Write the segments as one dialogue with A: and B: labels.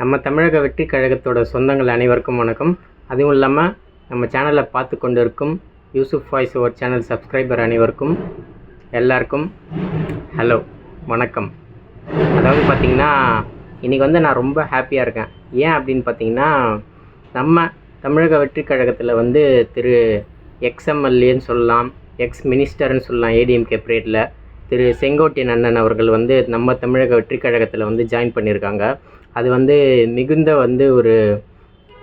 A: நம்ம தமிழக வெற்றி கழகத்தோட சொந்தங்கள் அனைவருக்கும் வணக்கம். அதுவும் இல்லாமல் நம்ம சேனலை பார்த்து கொண்டு இருக்கும் Yusuf voice over channel subscriber அனைவருக்கும் எல்லாருக்கும் ஹலோ வணக்கம். அதாவது பார்த்திங்கன்னா இன்றைக்கி வந்து நான் ரொம்ப ஹாப்பியாக இருக்கேன். ஏன் அப்படின்னு பார்த்தீங்கன்னா நம்ம தமிழக வெற்றி கழகத்தில் வந்து திரு எக்ஸ்எம்எல்ஏன்னு சொல்லலாம் எக்ஸ் மினிஸ்டர்னு சொல்லலாம் ஏடிஎம்கே பீரியடில் திரு செங்கோட்டையன் அண்ணன் அவர்கள் வந்து நம்ம தமிழக வெற்றி கழகத்தில் வந்து ஜாயின் பண்ணியிருக்காங்க. அது வந்து மிகுந்த வந்து ஒரு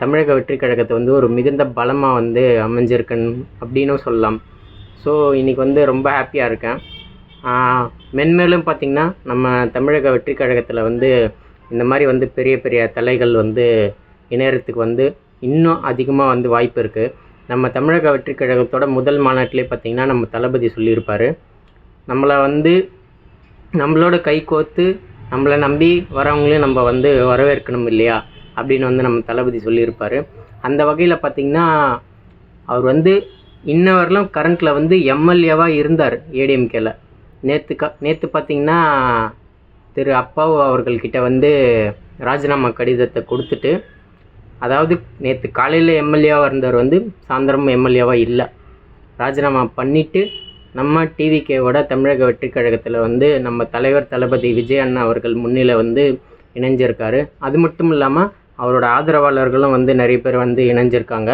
A: தமிழக வெற்றி கழகத்தை வந்து ஒரு மிகுந்த பலமாக வந்து அமைஞ்சிருக்குன்னு அப்படின்னும் சொல்லலாம். ஸோ இன்றைக்கி வந்து ரொம்ப ஹாப்பியாக இருக்கேன். மென்மேலும் பார்த்திங்கன்னா நம்ம தமிழக வெற்றி கழகத்தில் வந்து இந்த மாதிரி வந்து பெரிய பெரிய தலைகள் வந்து இணையறதுக்கு வந்து இன்னும் அதிகமாக வந்து வாய்ப்பு இருக்குது நம்ம தமிழக வெற்றி கழகத்தோட முதல் மாநாட்டிலே பார்த்திங்கன்னா நம்ம தளபதி சொல்லியிருப்பார். நம்மளை வந்து நம்மளோட கை கோர்த்து நம்மளை நம்பி வரவங்களையும் நம்ம வந்து வரவேற்கணும் இல்லையா? அப்படின்னு வந்து நம்ம தளபதி சொல்லியிருப்பார். அந்த வகையில் பார்த்திங்கன்னா அவர் வந்து இன்ன வரலும் கரண்ட்டில் வந்து எம்எல்ஏவாக இருந்தார் ஏடிஎம்கேல நேற்று க நேற்று பார்த்திங்கன்னா திரு அப்பாவு அவர்கள்கிட்ட வந்து ராஜினாமா கடிதத்தை கொடுத்துட்டு அதாவது நேற்று காலையில் எம்எல்ஏவாக இருந்தவர் வந்து சாயந்தரம் எம்எல்ஏவாக இல்லை. ராஜினாமா பண்ணிவிட்டு நம்ம டிவிகேவோட தமிழக வெற்றி கழகத்தில் வந்து நம்ம தலைவர் தளபதி விஜய் அண்ணா அவர்கள் முன்னிலை வந்து இணைஞ்சிருக்காரு. அது மட்டும் இல்லாமல் அவரோட ஆதரவாளர்களும் வந்து நிறைய பேர் வந்து இணைஞ்சிருக்காங்க.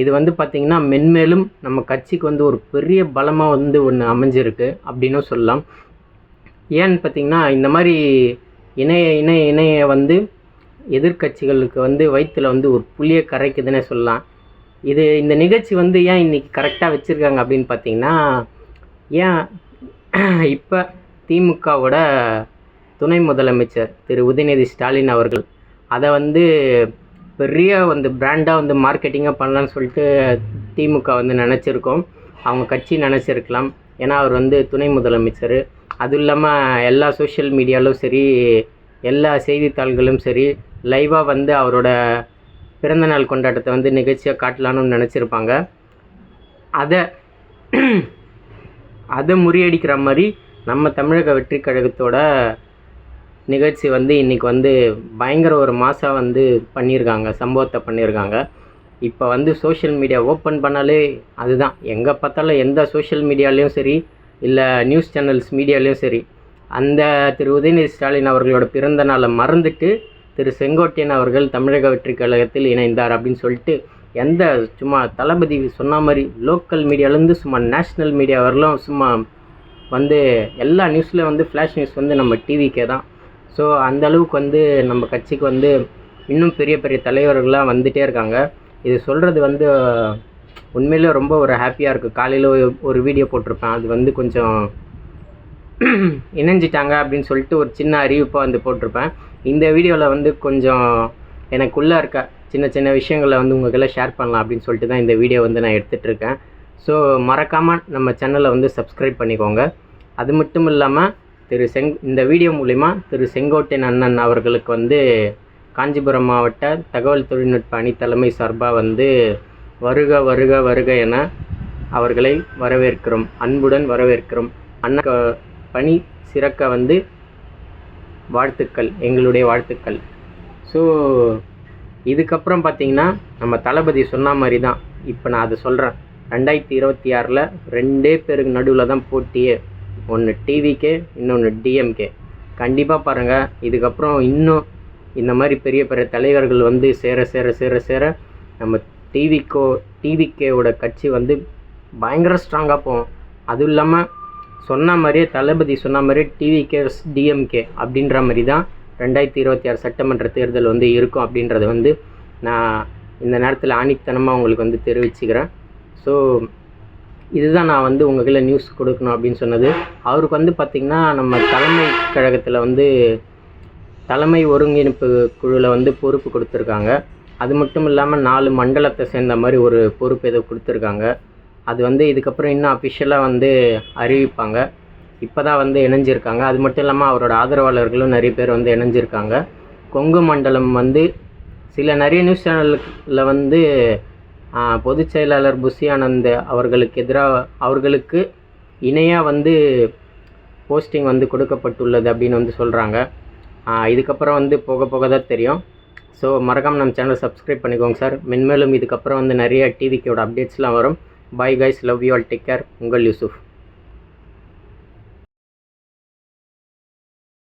A: இது வந்து பார்த்திங்கன்னா மென்மேலும் நம்ம கட்சிக்கு வந்து ஒரு பெரிய பலமாக வந்து ஒன்று அமைஞ்சிருக்கு அப்படின்னும் சொல்லலாம். ஏன்னு பார்த்திங்கன்னா இந்த மாதிரி இணைய இணைய இணைய வந்து எதிர்க்கட்சிகளுக்கு வந்து வயிற்றில் வந்து ஒரு புளியை கரைக்குதுன்னே சொல்லலாம். இது இந்த நிகழ்ச்சி வந்து ஏன் இன்றைக்கி கரெக்டாக வச்சுருக்காங்க அப்படின்னு பார்த்தீங்கன்னா ஏன்? இப்போ திமுகவோட துணை முதலமைச்சர் திரு. உதயநிதி ஸ்டாலின் அவர்கள் அதை வந்து பெரிய வந்து பிராண்டாக வந்து மார்க்கெட்டிங்காக பண்ணலான்னு சொல்லிட்டு திமுக வந்து நினச்சிருக்கோம். அவங்க கட்சி நினச்சிருக்கலாம். ஏன்னா அவர் வந்து துணை முதலமைச்சர். அதுவும் இல்லாமல் எல்லா சோஷியல் மீடியாலும் சரி எல்லா செய்தித்தாள்களும் சரி லைவாக வந்து அவரோட பிறந்தநாள் கொண்டாட்டத்தை வந்து நிகழ்ச்சியாக காட்டலான்னு நினச்சிருப்பாங்க. அதை அதை முறியடிக்கிற மாதிரி நம்ம தமிழக வெற்றி கழகத்தோட நிகழ்ச்சி வந்து இன்றைக்கி வந்து பயங்கர ஒரு மாதம் வந்து பண்ணியிருக்காங்க சம்பவத்தை பண்ணியிருக்காங்க. இப்போ வந்து சோஷியல் மீடியா ஓப்பன் பண்ணாலே அதுதான். எங்கே பார்த்தாலும் எந்த சோஷியல் மீடியாலேயும் சரி இல்லை நியூஸ் சேனல்ஸ் மீடியாலேயும் சரி அந்த திரு உதயநிதி ஸ்டாலின் அவர்களோட பிறந்த நாளை மறந்துட்டு திரு செங்கோட்டையன் அவர்கள் தமிழக வெற்றி கழகத்தில் இணைந்தார் அப்படின்னு சொல்லிட்டு எந்த சும்மா தளபதி சொன்ன மாதிரி லோக்கல் மீடியாலேருந்து சும்மா நேஷ்னல் மீடியா வரலாம் சும்மா வந்து எல்லா நியூஸ்லேயும் வந்து ஃப்ளாஷ் நியூஸ் வந்து நம்ம டிவிக்கே தான். ஸோ அந்த அளவுக்கு வந்து நம்ம கட்சிக்கு வந்து இன்னும் பெரிய பெரிய தலைவர்கள்லாம் வந்துகிட்டே இருக்காங்க. இது சொல்கிறது வந்து உண்மையிலே ரொம்ப ஒரு ஹாப்பியாக இருக்குது காலையில் ஒரு வீடியோ போட்டிருப்பேன். அது வந்து கொஞ்சம் இணைஞ்சிட்டாங்க அப்படின்னு சொல்லிட்டு ஒரு சின்ன அறிவிப்பாக வந்து போட்டிருப்பேன். இந்த வீடியோவில் வந்து கொஞ்சம் எனக்குள்ளே இருக்க சின்ன சின்ன விஷயங்களை வந்து உங்களுக்கெல்லாம் ஷேர் பண்ணலாம் அப்படின்னு சொல்லிட்டு தான் இந்த வீடியோ வந்து நான் எடுத்துகிட்டு இருக்கேன் ஸோ மறக்காமல் நம்ம சேனலை வந்து சப்ஸ்கிரைப் பண்ணிக்கோங்க. அது மட்டும் இல்லாமல் திரு செங் இந்த வீடியோ மூலிமா திரு செங்கோட்டையன் அண்ணன் அவர்களுக்கு வந்து காஞ்சிபுரம் மாவட்ட தகவல் தொழில்நுட்ப அணி தலைமை சார்பாக வந்து வருக வருக வருக என அவர்களை வரவேற்கிறோம். அன்புடன் வரவேற்கிறோம். அண்ணன் பணி சிறக்க வந்து வாழ்த்துக்கள் எங்களுடைய வாழ்த்துக்கள். ஸோ இதுக்கப்புறம் பார்த்தீங்கன்னா நம்ம தளபதி சொன்ன மாதிரி தான் இப்போ நான் அதை சொல்கிறேன் ரெண்டாயிரத்தி இருபத்தி ஆறில் ரெண்டே பேருக்கு நடுவில் தான் போட்டியே. ஒன்று டிவிக்கே இன்னொன்று டிஎம்கே கண்டிப்பாக பாருங்கள் இதுக்கப்புறம் இன்னும் இந்த மாதிரி பெரிய பெரிய தலைவர்கள் வந்து சேர சேர சேர சேர நம்ம டிவிக்கோ டிவிகேவோட கட்சி வந்து பயங்கர ஸ்ட்ராங்காக போகும். அதுவும் இல்லாமல் சொன்ன மாதிரியே தளபதி சொன்ன மாதிரியே டிவிகே டிஎம்கே அப்படின்ற மாதிரி தான் ரெண்டாயிரத்தி இருபத்தி ஆறு சட்டமன்ற தேர்தல் வந்து இருக்கும் அப்படின்றத வந்து நான் இந்த நேரத்தில் ஆணித்தனமாக உங்களுக்கு வந்து தெரிவிச்சுக்கிறேன். ஸோ இதுதான் நான் வந்து உங்ககிட்ட நியூஸ் கொடுக்கணும் அப்படின்னு சொன்னது. அவருக்கு வந்து பார்த்திங்கன்னா நம்ம தலைமை கழகத்தில் வந்து தலைமை ஒருங்கிணைப்பு குழுவில் வந்து பொறுப்பு கொடுத்துருக்காங்க. அது மட்டும் இல்லாமல் நாலு மண்டலத்தை சேர்ந்த மாதிரி ஒரு பொறுப்பு ஏதோ கொடுத்துருக்காங்க. அது வந்து இதுக்கப்புறம் இன்னும் அஃபிஷியலாக வந்து அறிவிப்பாங்க. இப்போ தான் வந்து இணைஞ்சிருக்காங்க. அது மட்டும் இல்லாமல் அவரோட ஆதரவாளர்களும் நிறைய பேர் வந்து இணைஞ்சிருக்காங்க. கொங்கு மண்டலம் வந்து சில நிறைய நியூஸ் சேனலில் வந்து பொதுச் செயலாளர் புஷி ஆனந்த் அவர்களுக்கு எதிராக அவர்களுக்கு இணையாக வந்து போஸ்டிங் வந்து கொடுக்கப்பட்டுள்ளது அப்படின்னு வந்து சொல்கிறாங்க இதுக்கப்புறம் வந்து போக போக தான் தெரியும். ஸோ மறக்காமல் நம்ம சேனலை சப்ஸ்கிரைப் பண்ணிக்கோங்க சார் மென்மேலும் இதுக்கப்புறம் வந்து நிறைய டிவிக்கோட அப்டேட்ஸ்லாம் வரும். Bye guys love you all take care உங்கள் யூசுஃப்.